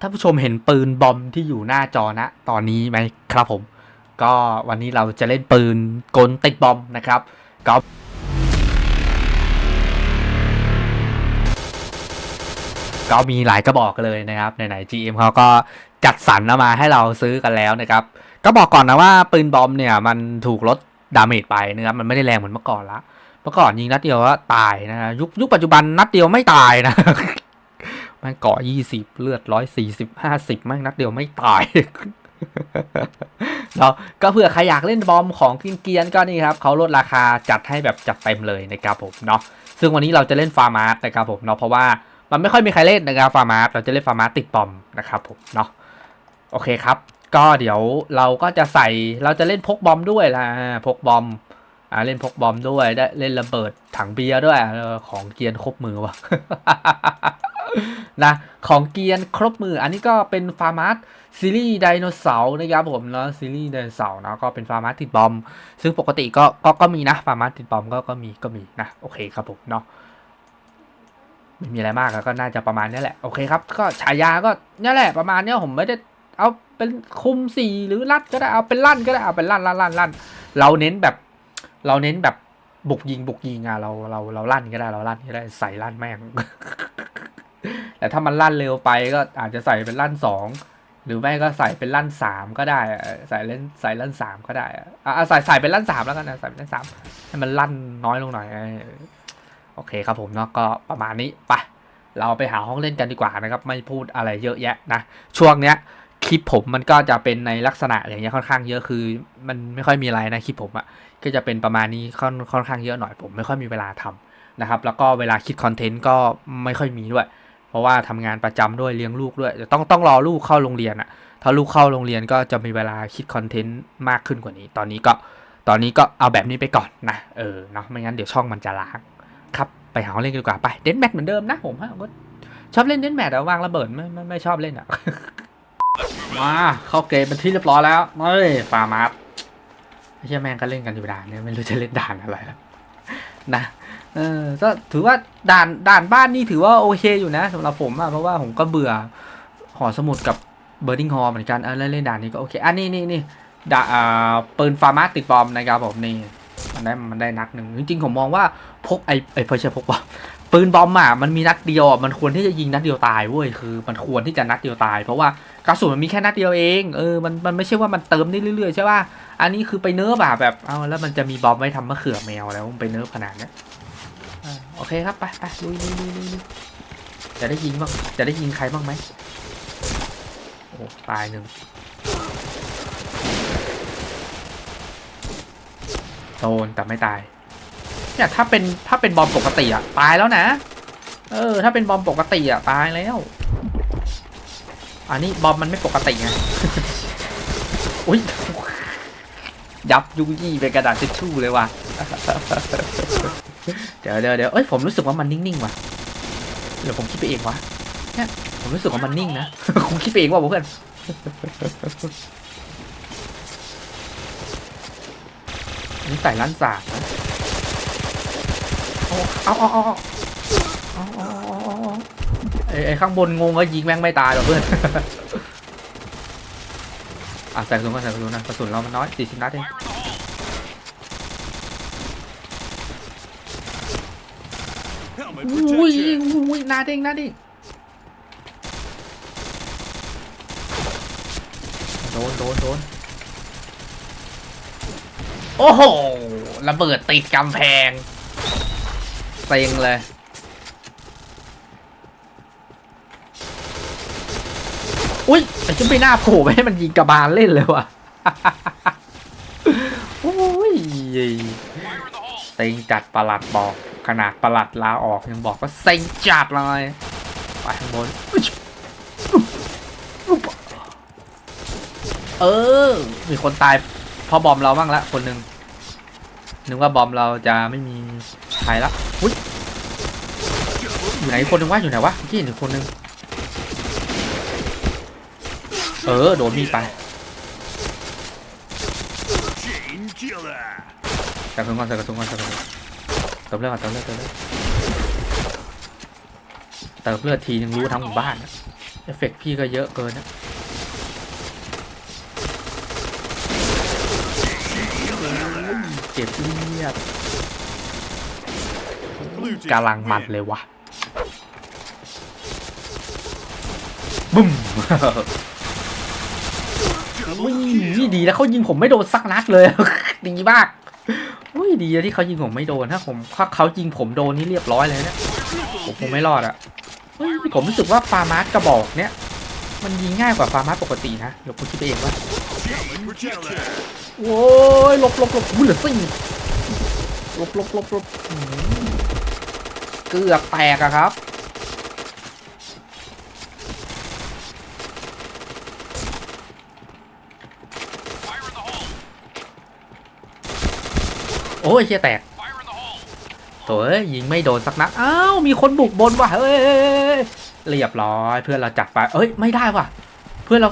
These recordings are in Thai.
ท่านผู้ชมเห็นปืนบอมที่อยู่หน้าจอนะ ตอนนี้ไหมครับผม ก็วันนี้เราจะเล่นปืนกลติดบอมนะครับก็ก็มีหลายกระบอกเลยนะครับไหนๆ GM เขาก็จัดสรรมาให้เราซื้อกันแล้วนะครับ ก็บอกก่อนนะว่าปืนบอมเนี่ยมันถูกลดดาเมจไปนะครับมันไม่ได้แรงเหมือนเมื่อก่อนละ เมื่อก่อนยิงนัดเดียวก็ตายนะฮะยุคยุคปัจจุบันนัดเดียวไม่ตายนะ มันเกาะยี่สิบเลือดร้อยสี่สิบห้าสิบแม่งนัดเดียวไม่ตายเนาะก็เผื่อใครอยากเล่นบอมของกินเกียนก็นี่ครับเขาลดราคาจัดให้แบบจัดเต็มเลยนะครับผมเนาะซึ่งวันนี้เราจะเล่นฟาร์มาร์นะครับผมเนาะเพราะว่ามันไม่ค่อยมีใครเล่นนะครับฟาร์มาร์เราจะเล่นฟาร์มาร์ติดบอมนะครับผมเนาะโอเคครับ ก็เดี๋ยวเราก็จะใส่เราจะเล่นพกบอมด้วยละพกบอมอ่าเล่นพกบอมด้วยได้เล่นระเบิดถังเบียร์ด้วยของเกียนครบมือวะ นะของเกียนครบมือ อันนี้ก็เป็นฟาร์มาร์ซีรีส์ไดโนเสาร์นะครับผมเนาะซีรีส์ไดโนเสาร์นะก็เป็นฟาร์มาร์ติดบอม ซึ่งปกติก็ก็ก็มีนะฟาร์มาร์ติดบอมก็ก็มีก็มีนะโอเคครับผมเนาะไม่มีอะไรมากก็น่าจะประมาณนี้แหละโอเคครับ ก็ฉายาก็นี่แหละประมาณนี้ผมไม่ได้เอาเป็นคุมสี่หรือลั่นก็ได้เอาเป็นลั่นก็ได้เอาเป็นลั่นลั่นลั่นลั่นเราเน้นแบบ เราเน้นแบบบุกยิงบุกยิงอะเราเราเราลั่นก็ได้เราลั่นก็ได้ใส่ลั่นแม่ง แต่ถ้ามันลั่นเร็วไปก็อาจจะใส่เป็นลั่นสองหรือไม่ก็ใส่เป็นลั่นสามก็ได้ใส่เล่นใส่ลั่นสามก็ได้อะอะใส่ใส่เป็นลั่นสามแล้วกันนะใส่เป็นลั่นสามให้มันลั่นน้อยลงหน่อยโอเคครับผมเนาะก็ประมาณนี้ไปเราไปหาห้องเล่นกันดีกว่านะครับ ไม่พูดอะไรเยอะแยะนะช่วงเนี้ยคลิปผมมันก็จะเป็นในลักษณะอย่างเงี้ยค่อนข้างเยอะคือ มันไม่ค่อยมีอะไรนะคลิปผมอะก็จะเป็นประมาณนี้ค่อนค่อนข้างเยอะหน่อยผมไม่ค่อยมีเวลาทำนะครับ แล้วก็เวลาคิดคอนเทนต์ก็ไม่ค่อยมีด้วย ราะว่าทำงานประจำด้วยเลี้ยงลูกด้วยต่ต้องต้องรอลูกเข้าโรงเรียนอะถ้าลูกเข้าโรงเรียนก็จะมีเวลาคิดคอนเทนต์มากขึ้นกว่านี้ ตอนนี้ก็ตอนนี้ก็เอาแบบนี้ไปก่อนนะเออเนาะไม่งั้นเดี๋ยวช่องมันจะล้างครับไปหาเล่นกันดีกว่าไปเดนแมทเหมือนเดิมนะผมฮะก็ชอบเล่นเดนแมทแต่วางระเบิดไม่ไม่ไม่ชอบเล่นอะมาเข้าเกมเป็นที่เรียบร้อยแล้วเฮ้ยฟาร์มาร์ไม่ใช่แม่งก็เล่นกันอยู่ด่านเนี่ยไม่รู้จะเล่นด่านอะไรแล้วนะ เออก็ถือว่าด่านด่านบ้านนี่ถือว่าโอเคอยู่นะสำหรับผมอะเพราะว่าผมก็เบื่อหอสมุดกับเบอร์ดิงฮอเหมือนกันเออเล่นเล่นด่านนี้ก็โอเคอันนี้นี่นี่ด่าอ่าปืนฟาร์มาติดบอมนะครับผมนี่มันได้มันได้นัดหนึ่งจริงๆผมมองว่าพกไอไอไม่ใช่พกบอมปืนบอมอะมันมีนัดเดียวมันควรที่จะยิงนัดเดียวตายเว้ยคือ มันควรที่จะนัดเดียวตาย เพราะว่ากระสุนมันมีแค่นัดเดียวเองเออมันมันไม่ใช่ว่ามันเติมได้เรื่อยๆใช่ป่ะอันนี้คือไปเนิร์ฟอะแบบเอาแล้วมันจะมีบอมไว้ทำมะเขือแมวแล้วมันไปเนิร์ฟขนาดเนี้ย โอเคครับ ไปไปลุยลุยลุยลุยจะได้ยิงบ้าง จะได้ยิงใครบ้างไหมโอ้ตายหนึ่งโดนแต่ไม่ตาย เนี่ยถ้าเป็นถ้าเป็นบอมปกติอะตายแล้วนะ เออ ถ้าเป็นบอมปกติอะตายแล้ว อันนี้บอมมันไม่ปกติไงอุ้ยยับยุยี่เป็นกระดาษทิชชู่เลยว่ะ เดี๋ยวเดี๋ยวเดี๋ยวเอ้ยผมรู้สึกว่ามันนิ่งๆว่ะเดี๋ยวผมคิดไปเองวะเนี่ยผมรู้สึกว่ามันนิ่งนะคงคิดไปเองว่ะเพื่อนนี่ใส่ลั่นสากนะเอาเอาเอาเอาไอ้ข้างบนงงก็ยิงแม่งไม่ตายหรอเพื่อนอะใส่กระสุนก็ใส่กระสุนนะกระสุนเรามันน้อยสี่สิบนัดเอง อุ้ย protection. อุ้ยนาเด้งนาเด้งโดนโดนโดนโอ้โหระเบิดติดกำแพงเซ็งเลยอุ้ยมันจะไม่น่าโผล่ไปให้มันยิงกระบาลเล่นเลยว่ะโอ้ยเซ็งจัดประหลัดบอก ขนาดประหลัดลาออกยังบอกว่าเซ็งจัดเลย ไปข้างบน เออ มีคนตายเพอบอมเราบ้างละคนหนึ่งนึกว่าบอมเราจะไม่มีใครละอุ้ยอยู่ไหนอีกคนหนึ่งวะอยู่ไหนวะเมื่อกี้เห็นอีกคนหนึ่งเออ โดนมีดไป Chain killer. ใส่กระสุนก่อนใส่กระสุนก่อนใส่กระสุน เติมเลือดก่อนเติมเลือดเติมเลือดเติมเลือดทีนึงรู้ทั้งหมู่บ้านอะเอฟเฟกต์พี่ก็เยอะเกินนะเจ็บเลียดกำลังมันเลยวะบึ้มนี่ดีแล้วเขายิงผมไม่โดนสักนัดเลย ดีมาก ยดีที่เขายิงผมไม่โดนถ้าผมถ้าเขายิงผมโดนนี่เรียบร้อยเลยนะผมคงไม่รอดอะผมรู้สึกว่าฟาร์มาสกระบอกเนี้ยมันยิงง่ายกว่าฟาร์มาสปกตินะเดี๋ยวผมคิดเองว่าโอ้ยหลบหลบหลบอุ้ยเหลือสี่หลบหลบหลบหลบอืมเกือบแตกอะครับ อ้ยเชี่ยแตกโถ่เอ้ยยิงไม่โดนสักนัดอ้าวมีคนบุกบนว่ะเฮ้ยเรียบร้อยเพื่อนเราจับไปเอ้ยไม่ได้ว่ะ เพื่อนเรา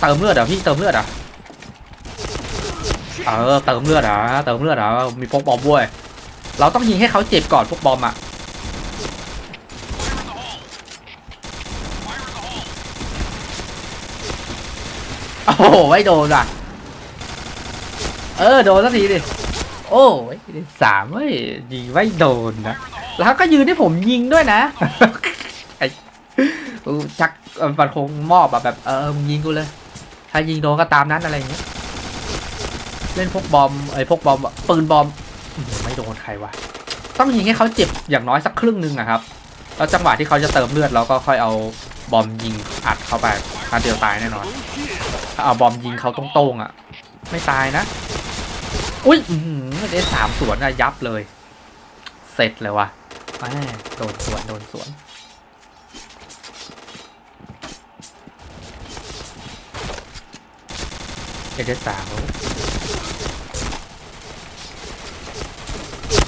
เติมเลือดเหรอพี่เติมเลือดเหรอเออเติมเลือดเหรอเติมเลือดเหรอมีพกบอมด้วย เราต้องยิงให้เขาเจ็บก่อนพวกบอมอะโอ้โหไม่โดนอะ เออ โดนสักทีดิ โอ้ยสามเฮ้ยยิงไม่โดนนะ แล้วก็ยืนให้ผมยิงด้วยนะไอ้ชักเอ่อมันคงมอบอแบบเออมึงยิงกูเลย ถ้ายิงโดนก็ตามนั้นอะไรอย่างเงี้ยเล่นพกบอมไอ้พกบอมปืนบอมไม่โดนใครวะต้องยิงให้เขาเจ็บอย่างน้อยสักครึ่งนึงอะครับแล้วจังหวะที่เขาจะเติมเลือดเราก็ค่อยเอาบอมยิงอัดเข้าไปถ้าเดียวตายแน่นอนถ้าเอาบอมยิงเขาตรงๆอะ ไม่ตายนะ อุ้ยอือหือได้สามสวนอะยับเลย เสร็จเลยวะแม่โดนสวนโดนสวนเอเดสาม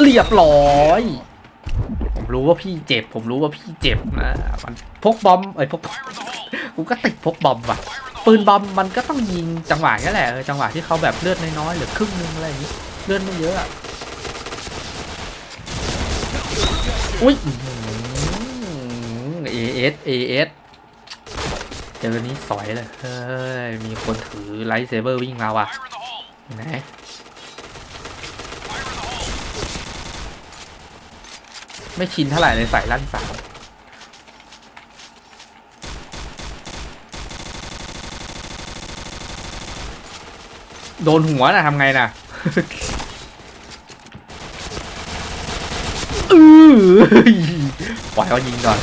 เรียบร้อย ผมรู้ว่าพี่เจ็บ ผมรู้ว่าพี่เจ็บนะ มันพกบอม เอ้ยพก กูก็ติดพกบอมว่ะ ปืนบอมมันก็ต้องยิงจังหวะนี้แหละเออจังหวะที่เขาแบบเลือดน้อยๆหรือครึ่งนึงอะไรอย่างนี้เลือดไม่เยอะอะอุ้ยเอเอสเอเอสเจอนี้สอยเลยเฮ้ยมีคนถือไลท์เซเบอร์วิ่งมาว่ะไหนไม่ชินเท่าไหร่เลยใส่ลั่นสาม โดนหัวนะทำไงนะอือปล่อยเขายิงก่อน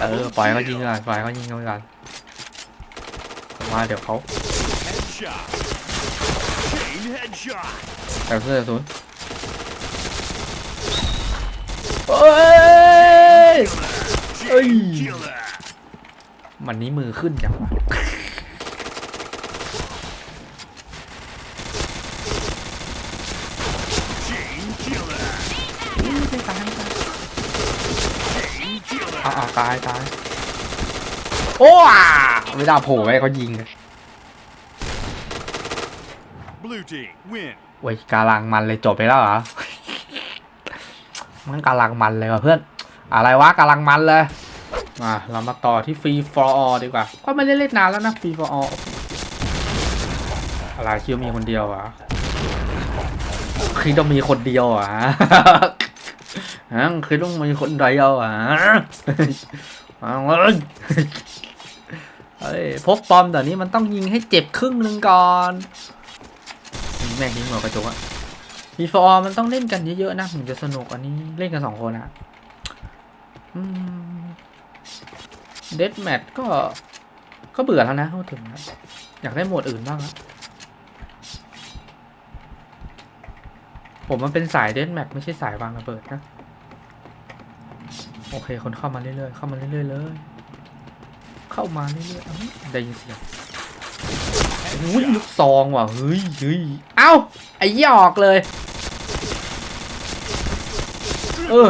เออ ปล่อยเขายิงก่อน ปล่อยเขายิงก่อน มาเดี๋ยวเขาแต่เสื้อศูนย์เอ้ย มันนี้มือขึ้นจังวะ Chain killer. ไม่ตายไม่ตาย Chain killer. เอาเอาตายตายโอ้อะไม่ได้โผล่ไว้เขายิงเลย Blue team win. โอ้ยกำลังมันเลยจบไปแล้วเหรอ มันกำลังมันเลยว่ะเพื่อน อะไรวะกำลังมันเลยมาเรามาต่อที่ฟรี for all ดีกว่า ก็ไม่ได้เล่นนานแล้วนะฟรี for all อะไรคิดว่ามีคนเดียวเหรอะคิดว่ามีคนเดียวเหรอะ ฮะคิดว่ามีคนเดียวเหรอะเอาเลยเฮ้ยพกปอมแต่นี้มันต้องยิงให้เจ็บครึ่งหนึ่งก่อนแม่งยิงหัวกระจกอะมีฟอร์มันต้องเล่นกันเยอะๆนะถึงจะสนุกอันนี้เล่นกันสองคนอะเดดแมทก็ก็เบื่อแล้วนะพูดถึงนะอยากได้โหมดอื่นบ้างนะผมมันเป็นสายเดดแมทไม่ใช่สายวางระเบิดนะ โอเค คนเข้ามาเรื่อยๆ เข้ามาเรื่อยๆ เลย เข้ามาเรื่อยๆได้ยินเสียงอุ้ยลูกซองว่ะ เฮ้ยเฮ้ยเอ้า ไอ้หยอกเลย เออ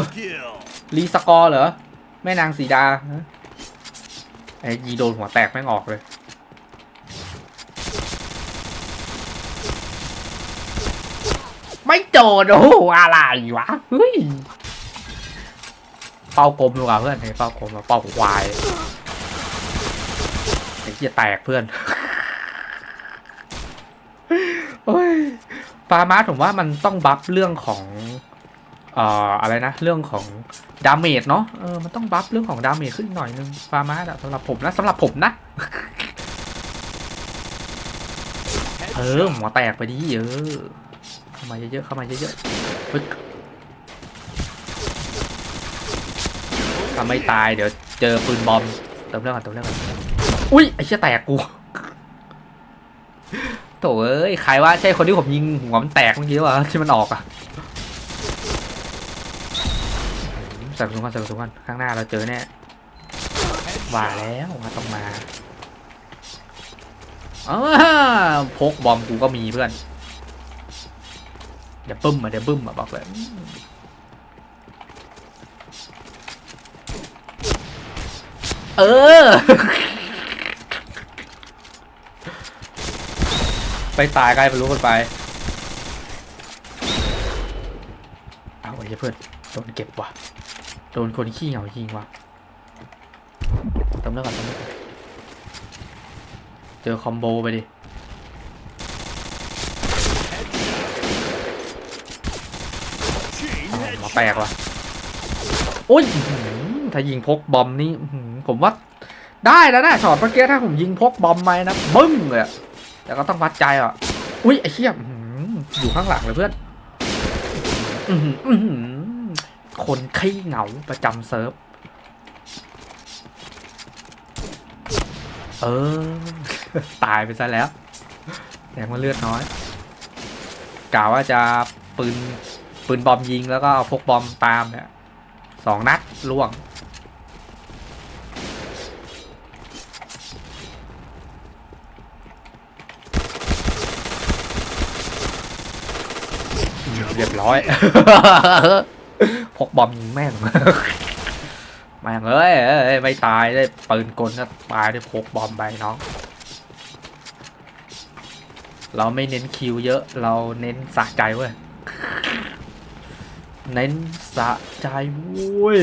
รีสกอร์เหรอ แม่นางสีดาฮะไอ้ยีโดนหัวแตกแม่งออกเลย ไม่โจดโอ้อะไรวะ เฮ้ย เป้ากลมดีกว่าเพื่อนให้เป้ากลมมาเป้าควายเฮียแตกเพื่อนโอ้ยฟาร์มาสผมว่ามันต้องบัฟเรื่องของเอ่ออะไรนะ เรื่องของดาเมจเนาะเออมันต้องบัฟเรื่องของดาเมจขึ้นหน่อยนึงฟาร์มาสสำหรับผมนะสำหรับผมนะ เออหัวแตกไปดิเออเข้ามาเยอะๆเข้ามาเยอะๆ ปึ๊กถ้าไม่ตายเดี๋ยวเจอปืนบอมเติมเรื่องก่อนเติมเรื่องก่อนอุ้ยไอ้เชี่ยแตกกูโถ่เอ้ยใครว่าใช่คนที่ผมยิงหัวมันแตกเมื่อกี้วะที่มันออกอะใส่กระสุนก่อนใส่กระสุนก่อนข้างหน้าเราเจอแน่ว่าแล้วว่าต้องมาอ้าพกบอมกูก็มีเพื่อนเดี๋ยวบึ้มมาเดี๋ยวบึ้มมาบอกเลย เออ ไปตายใครไปรู้กันไป เอาไอ้เหี้ยเพื่อนโดนเก็บว่ะ โดนคนขี้เหงายิงว่ะตำเลือกก่อนตำเลือกก่อนเจอคอมโบไปดิ มาแตกว่ะ โอ้ยถ้ายิงพกบอมนี่ ผมว่าได้แล้วนะช็อตเมื่อกี้ถ้าผมยิงพกบอมไปนะบึ้มเลยอะแต่ก็ต้องวัดใจอะอุ้ยไอ้เชี่ยอื้อยู่ข้างหลังเลยเพื่อนออคนขี้เหงาประจำเซิร์ฟเออ ตายไปซะแล้วแสดงว่าเลือดน้อยกล่าวว่าจะปืนปืนบอมยิงแล้วก็เอาพกบอมตามเนี่ยสองนัดล่วง เรียบร้อย พกบอมยิงแม่งแม่งเอ้ยไม่ตายได้ปืนกลก็ตายได้พกบอมไปน้อง เราไม่เน้นคิวเยอะ เราเน้นสะใจเว้ย เน้นสะใจเว้ย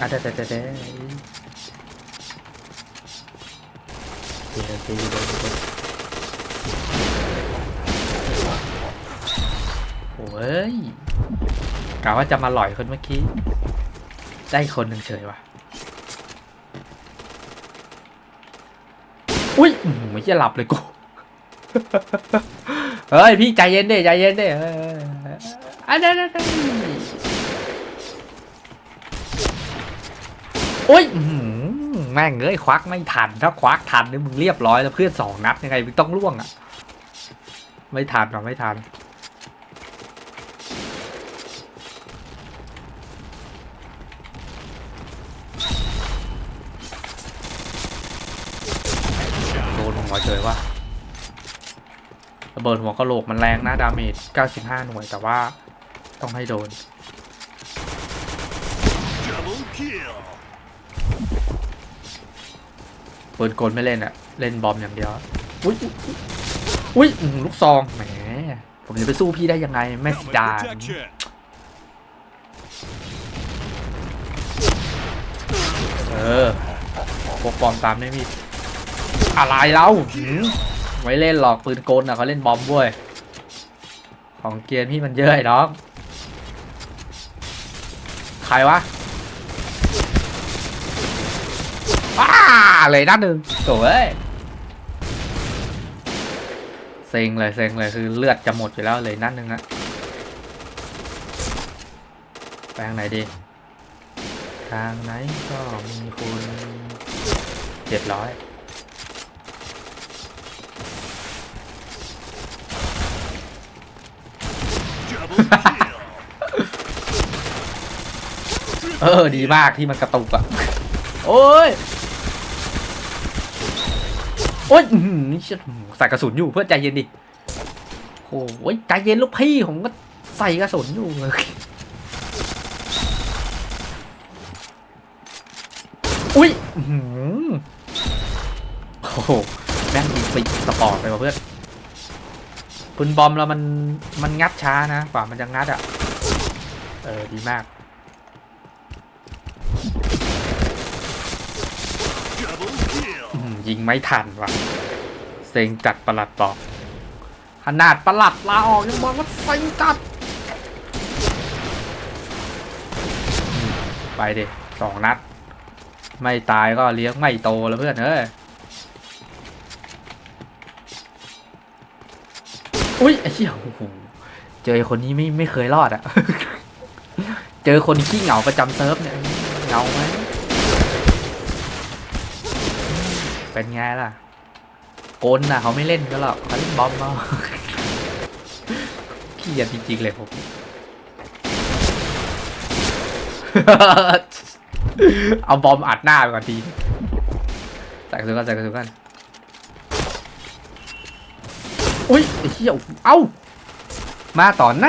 อะเด้เด้เด้ เด้เดี๋ยวเดี๋ยวเดี๋ยตีเลยโอ้ยกะว่าจะมาหล่อยคนเมื่อกี้ ได้คนหนึ่งเฉยว่ะ อุ้ยไม่ใช่หลับเลยกู เฮ้ย พี่ใจเย็นดิใจเย็นดิเอออันนั้นอันนั้นโอ้ยอื แม่งเอ้ยควักไม่ทัน ถ้าควักทันเนี่ยมึงเรียบร้อยแล้วเพื่อนสองนัดยังไงมึงต้องล่วงอะ ไม่ทันหรอไม่ทันโดนหัวเฉยว่าระเบิดหัวกระโหลกมันแรงนะดาเมจ 95 หน่วยแต่ว่าต้องให้โดน Double kill. ปืนกลไม่เล่นอะเล่นบอมอย่างเดียวอุ้ยอุ้ยอุ้ยอื้อหือลูกซองแหมผมจะไปสู้พี่ได้ยังไงแม่สีดาเออพวกบอมตามได้มีอะไรเราไม่เล่นหรอกปืนกลอะเขาเล่นบอมเว้ยของเกียร์พี่มันเยอะไอ้น้อง ใครวะอ้า เลยนัดหนึ่งโถ่เอ้ยเซ็งเลยเซ็งเลยคือเลือดจะหมดอยู่แล้วเลยนัดหนึ่งอะไปทางไหนดีทางไหนก็มีคนเจ็ดร้อยเออดีมากที่มันกระตุกอะโอ้ย โอ้ยอื้อหือเชี่ใส่กระสุนอยู่เพื่อใจเย็นดิโอ้ยใจเย็นลูกพี่ผมก็ใส่กระสุนอยู่เลยอุ้ยโอ้โหแม่งยิงปีสปอร์ตไปว่ะเพื่อนปืนบอมแล้วมันมันงัดช้านะกว่ามันจะงัดอะ เออ ดีมาก Double kill. อืม ยิงไม่ทันว่ะเซ็งจัดประหลัดบอกขนาดประหลัดลาออกยังบอกว่าเซ็งจัด ไปดิสองนัด ไม่ตายก็เลี้ยงไม่โตแล้วเพื่อนเอ้ยอุ้ยไอ้เหี้ยโอ้โหเจอคนนี้ไม่ไม่เคยรอดอะ เจอคนขี้เหงาประจำเซิร์ฟเนี่ยเหงาไหม เป็นไงล่ะโกนน่ะเขาไม่เล่นกันหรอกเขาเล่นบอมมาขี้เกียจจริงๆเลยผมเอาบอมอัดหน้าไปก่อนทีใส่กระสุนกันใส่กระสุนกันอุ้ยไอ้เหี้ยเอ้ามาต่อไหน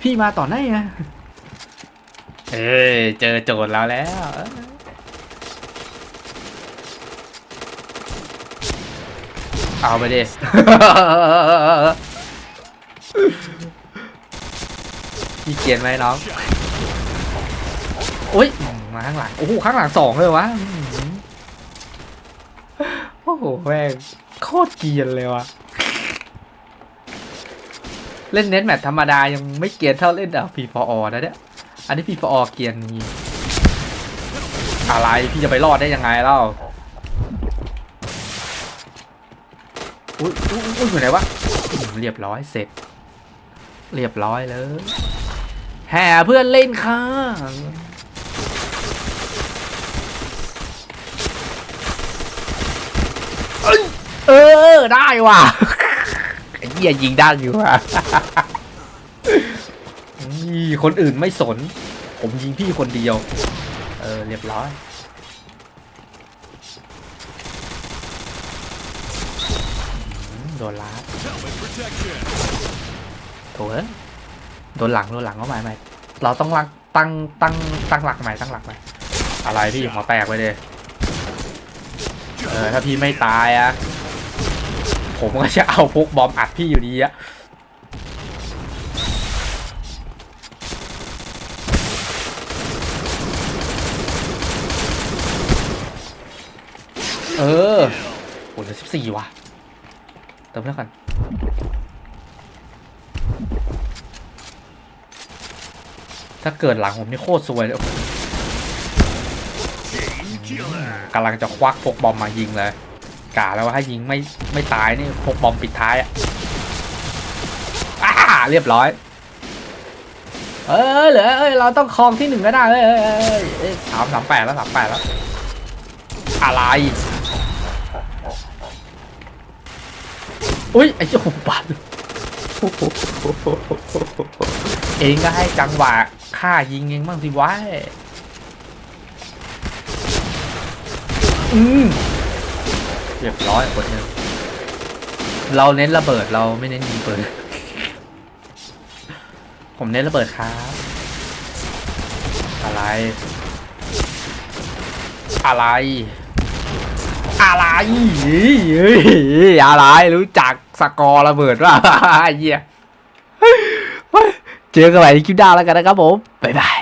พี่มาต่อไหนอะเอ้ยเจอโจทย์แล้วแล้ว เอ้ยเอาไปดิพี่เกียนไหมน้องอุ้ยมาข้างหลัง โอ้โห ข้างหลังสองเลยวะอื้อหือโอ้โหแม่งโคตรเกรียนเลยวะเล่นเน็ตแมทธรรมดายังไม่เกรียนเท่าเล่นอะพีพอนะเนี่ย อันนี้พีพอเกรียนจริงอะไรพี่จะไปรอดได้ยังไงเล่า อุ้ยอุ้ยอุ้ยอยู่ไหนวะเรียบร้อยเสร็จ เรียบร้อยเลยแห่เพื่อนเล่นค่ะเออ ได้ว่ะไอ้เหี้ยยิงได้อยู่ว่ะนี่คนอื่นไม่สน ผมยิงพี่คนเดียว เออ เรียบร้อย อืม โดนล้าด Helmet protection. โถ่เอ้ยโดนหลังโดนหลังเข้ามาใหม่เราต้องรักตั้งตั้งตั้งหลักใหม่ตั้งหลักใหม่อะไรพี่หัวแตกไปเลยเออถ้าพี่ไม่ตายอะผมก็จะเอาพวกบอมอัดพี่อยู่ดีอะเออโหเหลือสิบสี่ว่ะ เติมแล้วกันถ้าเกิดหลังผมนี่โคตรซวยเลยกำลังจะควักพกบอมมายิงเลยกะแล้วว่าถ้ายิงไม่ไม่ตายนี่พกบอมปิดท้ายอะเรียบร้อย เออเหลือเอ้ยเราต้องครองที่หนึ่งก็ได้เอ้ยสามสามแปดแล้วสามแปดแล้ว อะไร อุ้ยไอ้เจ้าปัดเองก็ให้จังหวะฆ่ายิงเองบ้างสิวะอืมเรียบร้อยคนนึงเราเน้นระเบิดเราไม่เน้นยิงปืนผมเน้นระเบิดครับ อะไร อะไร อะไรอะไรรู้จักสกอร์ระเบิดว่าเยี่ยเจอกันใหม่ในคลิปหน้าแล้วกันนะครับผม บ๊ายบาย